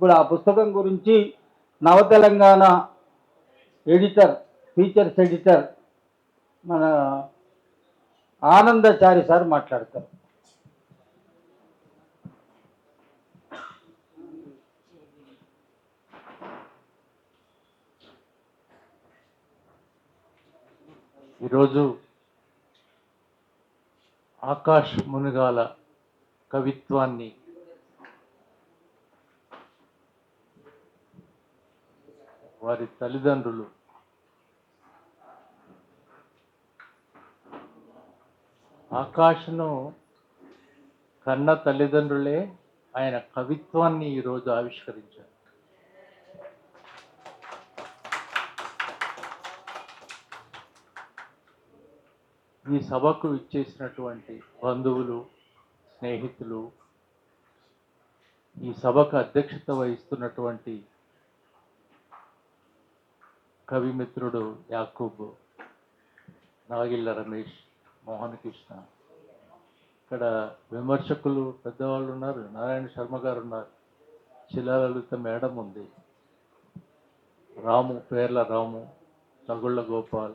ఇప్పుడు ఆ పుస్తకం గురించి నవ తెలంగాణ ఎడిటర్ ఫీచర్స్ ఎడిటర్ మన ఆనందచారి సార్ మాట్లాడతారు. ఈరోజు ఆకాష్ మునుగాల కవిత్వాన్ని వారి తల్లిదండ్రులు. ఆకాశను కన్న తల్లిదండ్రులే ఆయన కవిత్వాన్ని ఈరోజు ఆవిష్కరించారు. ఈ సభకు ఇచ్చేసినటువంటి బంధువులు స్నేహితులు ఈ సభకు అధ్యక్షత వహిస్తున్నటువంటి కవిమిత్రుడు యాకూబ్ నాగిళ్ళ రమేష్ మోహన్ కృష్ణ ఇక్కడ విమర్శకులు పెద్దవాళ్ళు ఉన్నారు నారాయణ శర్మ గారు ఉన్నారు. శిలాలలిత మేడం ఉంది. రాము పేర్ల రాము తగుళ్ళ గోపాల్.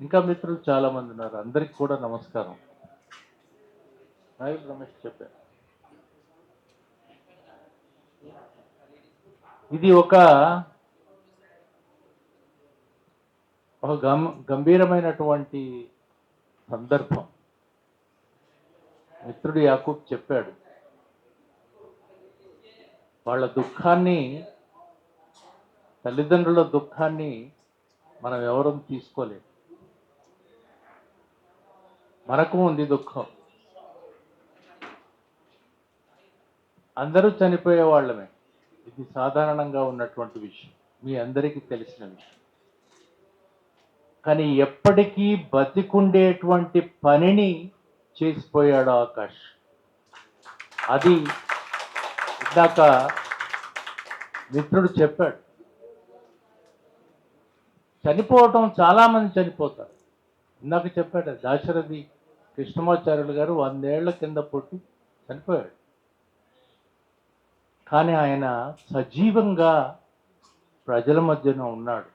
ఇంకా మిత్రులు చాలామంది ఉన్నారు. అందరికి కూడా నమస్కారం. నాయుడు రమేష్ చెప్పారు ఇది ఒక ఒక గం గంభీరమైనటువంటి సందర్భం. మిత్రుడు యాకూబ్ చెప్పాడు వాళ్ళ దుఃఖాన్ని తల్లిదండ్రుల దుఃఖాన్ని మనం ఎవరూ తీసుకోలేము. మనకు ఉంది దుఃఖం. అందరూ చనిపోయే వాళ్ళమే. ఇది సాధారణంగా ఉన్నటువంటి విషయం. మీ అందరికీ తెలిసిన విషయం. కానీ ఎప్పటికీ బతికుండేటువంటి పనిని చేసిపోయాడు ఆకాష్. అది ఇందాక మిత్రుడు చెప్పాడు. చనిపోవటం చాలామంది చనిపోతారు. ఇందాక చెప్పాడు దాశరథి కృష్ణమాచార్యులు గారు వందేళ్ళ కింద పుట్టి చనిపోయాడు. కానీ ఆయన సజీవంగా ప్రజల మధ్యన ఉన్నాడు.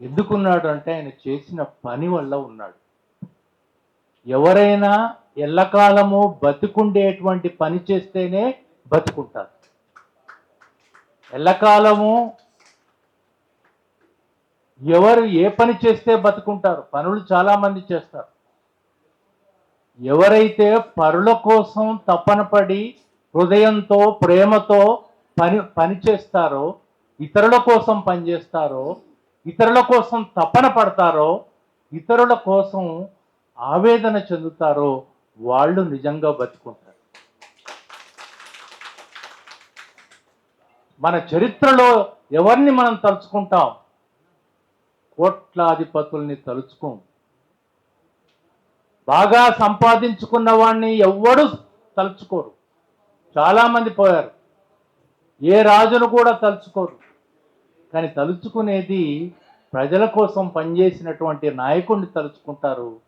ఎందుకున్నాడు అంటే ఆయన చేసిన పని వల్ల ఉన్నాడు. ఎవరైనా ఎల్లకాలము బతుకుండేటువంటి పని చేస్తేనే బతుకుంటారు. ఎల్లకాలము ఎవరు ఏ పని చేస్తే బతుకుంటారు? పనులు చాలామంది చేస్తారు. ఎవరైతే పరుల కోసం తప్పనపడి హృదయంతో ప్రేమతో పని పని చేస్తారో ఇతరుల కోసం పనిచేస్తారో ఇతరుల కోసం తపన పడతారో ఇతరుల కోసం ఆవేదన చెందుతారో వాళ్ళు నిజంగా బతుకుంటారు. మన చరిత్రలో ఎవరిని మనం తలుచుకుంటాం? కోట్లాధిపతుల్ని తలుచుకోం. బాగా సంపాదించుకున్న వాడిని ఎవ్వడు తలుచుకోరు. చాలామంది పోయారు. ఏ రాజును కూడా తలుచుకోరు. కానీ తలుచుకునేది ప్రజల కోసం పనిచేసినటువంటి నాయకుడిని తలుచుకుంటారు.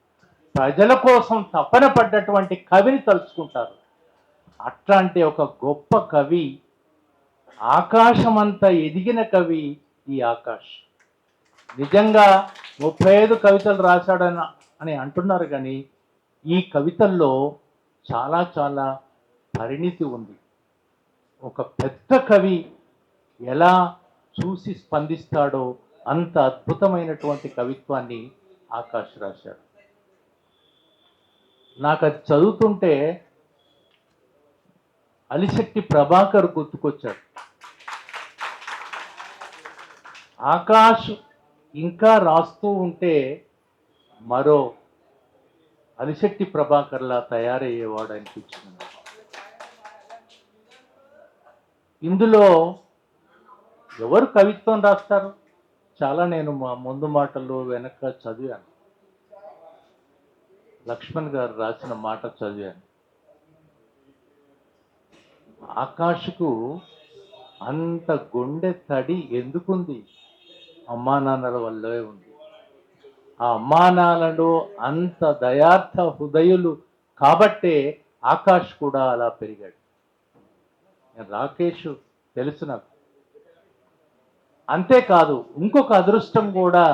ప్రజల కోసం తపన పడ్డటువంటి కవిని తలుచుకుంటారు. అట్లాంటి ఒక గొప్ప కవి ఆకాశమంతా ఎదిగిన కవి ఈ ఆకాష్. నిజంగా ముప్పై ఐదు కవితలు రాశాడని అని అంటున్నారు కానీ ఈ కవితల్లో చాలా చాలా పరిణితి ఉంది. ఒక పెద్ద కవి ఎలా చూసి స్పందిస్తాడో అంత అద్భుతమైనటువంటి కవిత్వాన్ని ఆకాష్ రాశాడు. నాకు అది చదువుతుంటే అలిశెట్టి ప్రభాకర్ గుర్తుకొచ్చాడు. ఆకాష్ ఇంకా రాస్తూ ఉంటే మరో అలిశెట్టి ప్రభాకర్లా తయారయ్యేవాడు అనిపించింది ఇందులో ఎవరు కవిత్వం రాస్తారు? చాలా నేను మా ముందు మాటలు వెనక చదివాను. లక్ష్మణ్ గారు రాసిన మాట చదివాను. ఆకాశకు అంత గుండె తడి ఎందుకుంది? అమ్మా నాన్నల వల్లే ఉంది. ఆ అమ్మా నాన్నలు అంత దయార్థ హృదయులు కాబట్టే ఆకాష్ కూడా అలా పెరిగాడు. రాకేష్ తెలుసు నాకు. అంతేకాదు ఇంకొక అదృష్టం కూడా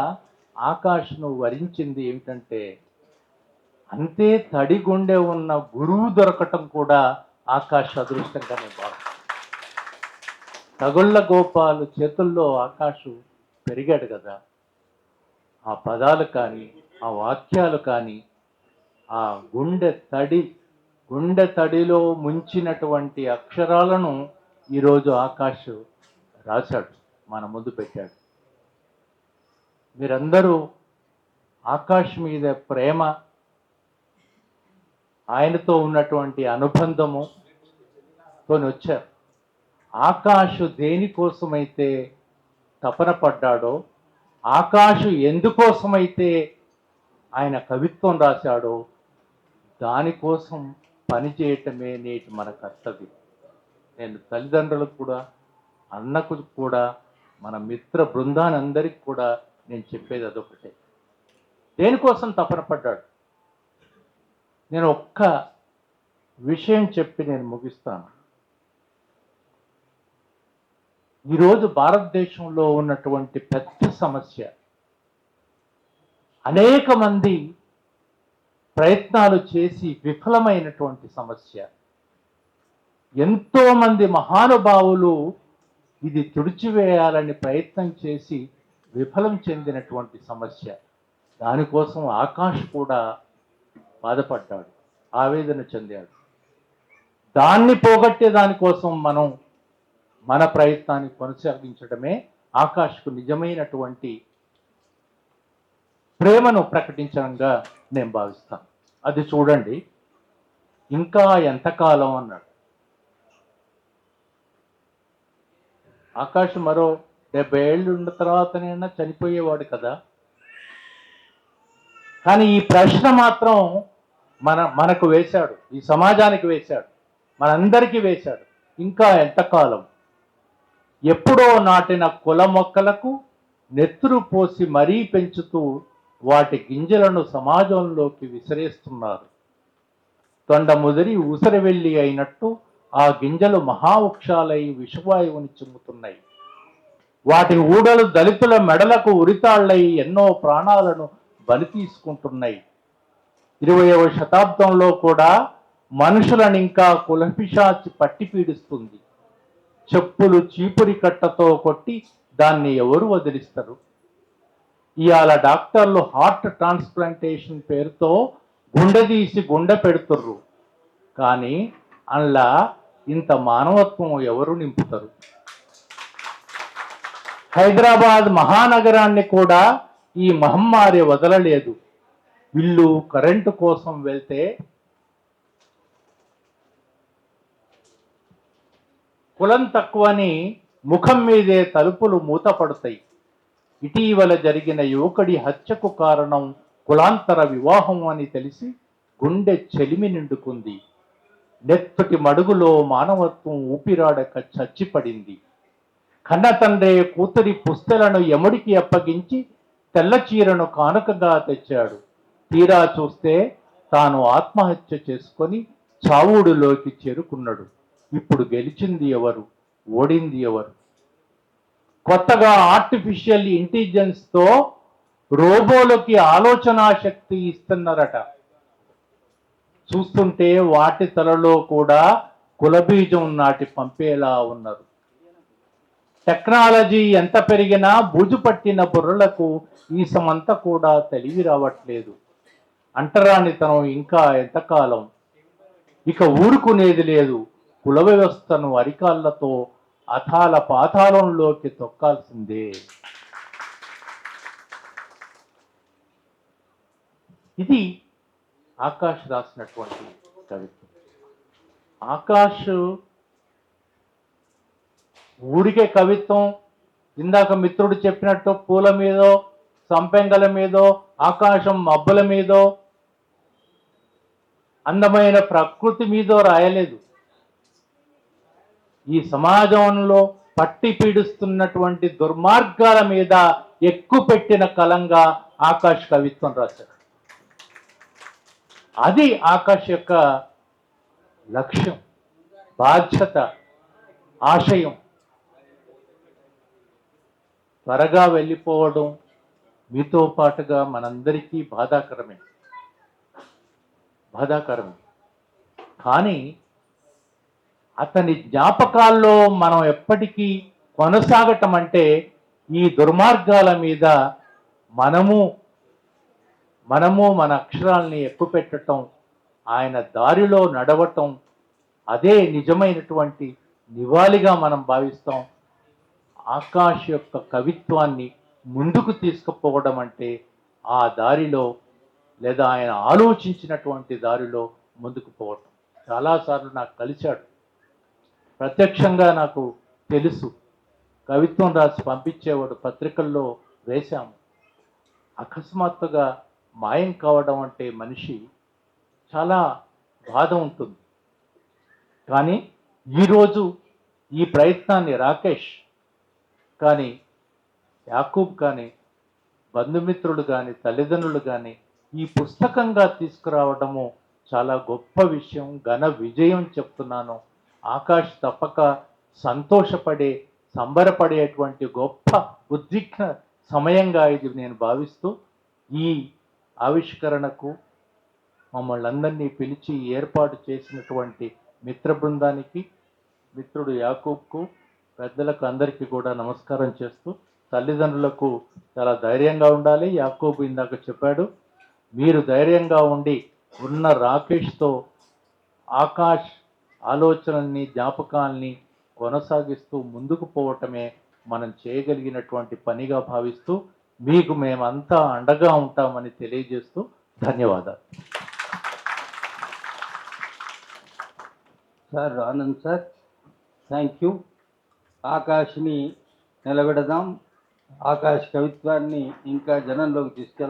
ఆకాష్ను వరించింది ఏమిటంటే అంతే తడిగుండె ఉన్న గురువు దొరకటం కూడా ఆకాశ అదృష్టంగానే భావిస్తాను తగుళ్ళ గోపాలు చేతుల్లో ఆకాశం పెరిగాడు కదా. ఆ పదాలు కానీ ఆ వాక్యాలు కానీ ఆ గుండె తడి గుండె తడిలో ముంచినటువంటి అక్షరాలను ఈరోజు ఆకాష్ రాశాడు. మన ముందు పెట్టాడు. మీరందరూ ఆకాష్ మీద ప్రేమ ఆయనతో ఉన్నటువంటి అనుబంధము తోని వచ్చారు. ఆకాశు దేనికోసమైతే తపన పడ్డాడో ఆకాశు ఎందుకోసమైతే ఆయన కవిత్వం రాశాడో దానికోసం పనిచేయటమే నేటి మన కర్తవ్యం. నేను తల్లిదండ్రులకు కూడా అన్నకు కూడా మన మిత్ర బృందానందరికి కూడా నేను చెప్పేది అదొకటే. దేనికోసం తపన పడ్డాడు? నేను ఒక్క విషయం చెప్పి నేను ముగిస్తాను. ఈరోజు భారతదేశంలో ఉన్నటువంటి పెద్ద సమస్య అనేక మంది ప్రయత్నాలు చేసి విఫలమైనటువంటి సమస్య. ఎంతో మంది మహానుభావులు ఇది తుడిచివేయాలని ప్రయత్నం చేసి విఫలం చెందినటువంటి సమస్య. దానికోసం ఆకాష్ కూడా బాధపడ్డాడు ఆవేదన చెందాడు. దాన్ని పోగొట్టే దానికోసం మనం మన ప్రయత్నాన్ని కొనసాగించడమే ఆకాష్కు నిజమైనటువంటి ప్రేమను ప్రకటించడంగా నేను భావిస్తాను. అది చూడండి ఇంకా ఎంతకాలం అన్నాడు. ఆకాష్ మరో డెబ్బై ఏళ్ళు ఉన్న తర్వాతనైనా చనిపోయేవాడు కదా. కానీ ఈ ప్రశ్న మాత్రం మన మనకు వేశాడు. ఈ సమాజానికి వేశాడు. మనందరికీ వేశాడు. ఇంకా ఎంతకాలం? ఎప్పుడో నాటిన కుల మొక్కలకు నెత్తురు పోసి మరీ పెంచుతూ వాటి గింజలను సమాజంలోకి విసిరేస్తున్నారు. తొండ ముదిరి ఊసరవెల్లి అయినట్టు ఆ గింజలు మహావృక్షాలై విషవాయువుని చిమ్ముతున్నాయి. వాటి ఊడలు దళితుల మెడలకు ఉరితాళ్ళై ఎన్నో ప్రాణాలను బలి తీసుకుంటున్నాయి. ఇరవయవ శతాబ్దంలో కూడా మనుషులను ఇంకా కులపిషాచి పట్టి పీడిస్తుంది. చెప్పులు చీపురి కట్టతో కొట్టి దాన్ని ఎవరు వదిలిస్తారు? ఇవాళ డాక్టర్లు హార్ట్ ట్రాన్స్ప్లాంటేషన్ పేరుతో గుండె తీసి గుండె పెడుతుర్రు. కానీ అందులో ఇంత మానవత్వం ఎవరు నింపుతారు? హైదరాబాద్ మహానగరాన్ని కూడా ఈ మహమ్మారి వదలలేదు. ఇల్లు కరెంటు కోసం వెళ్తే కులం తక్కువని ముఖం మీదే తలుపులు మూతపడతాయి. ఇటీవల జరిగిన యువకుడి హత్యకు కారణం కులాంతర వివాహం అని తెలిసి గుండె చెలిమి నిండుకుంది. నెత్తటి మడుగులో మానవత్వం ఊపిరాడక చచ్చిపడింది. కన్న తండ్రి కూతురి పుస్తలను యముడికి అప్పగించి తెల్ల చీరను కానుకగా తెచ్చాడు. తీరా చూస్తే తాను ఆత్మహత్య చేసుకొని చావుడులోకి చేరుకున్నాడు. ఇప్పుడు గెలిచింది ఎవరు? ఓడింది ఎవరు? కొత్తగా ఆర్టిఫిషియల్ ఇంటెలిజెన్స్తో రోబోలకి ఆలోచన శక్తి ఇస్తున్నారట. చూస్తుంటే వాటి తలలో కూడా కులబీజం నాటి పంపేలా ఉన్నారు టెక్నాలజీ ఎంత పెరిగినా బూజు పట్టిన బుర్రలకు ఈ సమంతా కూడా తెలివి రావట్లేదు. అంటరానితనం ఇంకా ఎంతకాలం? ఇక ఊరుకునేది లేదు. కుల వ్యవస్థను అరికాళ్ళతో అథాల పాతాళంలోకి తొక్కాల్సిందే. ఇది ఆకాష్ రాసినటువంటి కవిత్వం ఆకాష్ ఊడికే కవిత్వం ఇందాక మిత్రుడు చెప్పినట్టు పూల మీదో సంపెంగల మీదో ఆకాశం మబ్బుల మీదో అందమైన ప్రకృతి మీదో రాయలేదు. ఈ సమాజంలో పట్టి పీడిస్తున్నటువంటి దుర్మార్గాల మీద ఎక్కువ పెట్టిన కలంగా ఆకాష్ కవిత్వం రాశాడు. అది ఆకాష్ యొక్క లక్ష్యం బాధ్యత ఆశయం. త్వరగా వెళ్ళిపోవడం మీతో పాటుగా మనందరికీ బాధాకరమే. బాధాకరమే. కానీ అతని జ్ఞాపకాల్లో మనం ఎప్పటికీ కొనసాగటం అంటే ఈ దుర్మార్గాల మీద మనము మనము మన అక్షరాల్ని ఎక్కుపెట్టటం ఆయన దారిలో నడవటం అదే నిజమైనటువంటి నివాళిగా మనం భావిస్తాం. ఆకాష్ యొక్క కవిత్వాన్ని ముందుకు తీసుకుపోవడం అంటే ఆ దారిలో లేదా ఆయన ఆలోచించినటువంటి దారిలో ముందుకు పోవటం. చాలాసార్లు నాకు కలిశాడు. ప్రత్యక్షంగా నాకు తెలుసు. కవిత్వం రాసి పంపించేవాడు పత్రికల్లో వేశాము. అకస్మాత్తుగా మాయం కావడం అంటే మనిషి చాలా బాధ ఉంటుంది. కానీ ఈరోజు ఈ ప్రయత్నాన్ని రాకేష్ కానీ యాకూబ్ కానీ బంధుమిత్రులు కానీ తల్లిదండ్రులు కానీ ఈ పుస్తకంగా తీసుకురావడము చాలా గొప్ప విషయం ఘన విజయం చెప్తున్నాను. ఆకాష్ తప్పక సంతోషపడే సంబరపడేటువంటి గొప్ప ఉద్విగ్న సమయంగా ఇది నేను భావిస్తూ ఈ ఆవిష్కరణకు మమ్మల్ని అందరినీ పిలిచి ఏర్పాటు చేసినటువంటి మిత్ర బృందానికి మిత్రుడు యాకూబ్కు పెద్దలకు అందరికీ కూడా నమస్కారం చేస్తూ తల్లిదండ్రులకు చాలా ధైర్యంగా ఉండాలి. యాకూబ్ ఇందాక చెప్పాడు మీరు ధైర్యంగా ఉండి ఉన్న రాకేష్తో ఆకాష్ ఆలోచనల్ని జ్ఞాపకాల్ని కొనసాగిస్తూ ముందుకు పోవటమే మనం చేయగలిగినటువంటి పనిగా భావిస్తూ మీకు మేమంతా అండగా ఉంటామని తెలియజేస్తూ ధన్యవాదాలు. Sir Anand sir thank you ఆకాష్ని నిలబెడదాం. ఆకాష్ కవిత్వాన్ని ఇంకా జనంలోకి తీసుకెళ్దాం.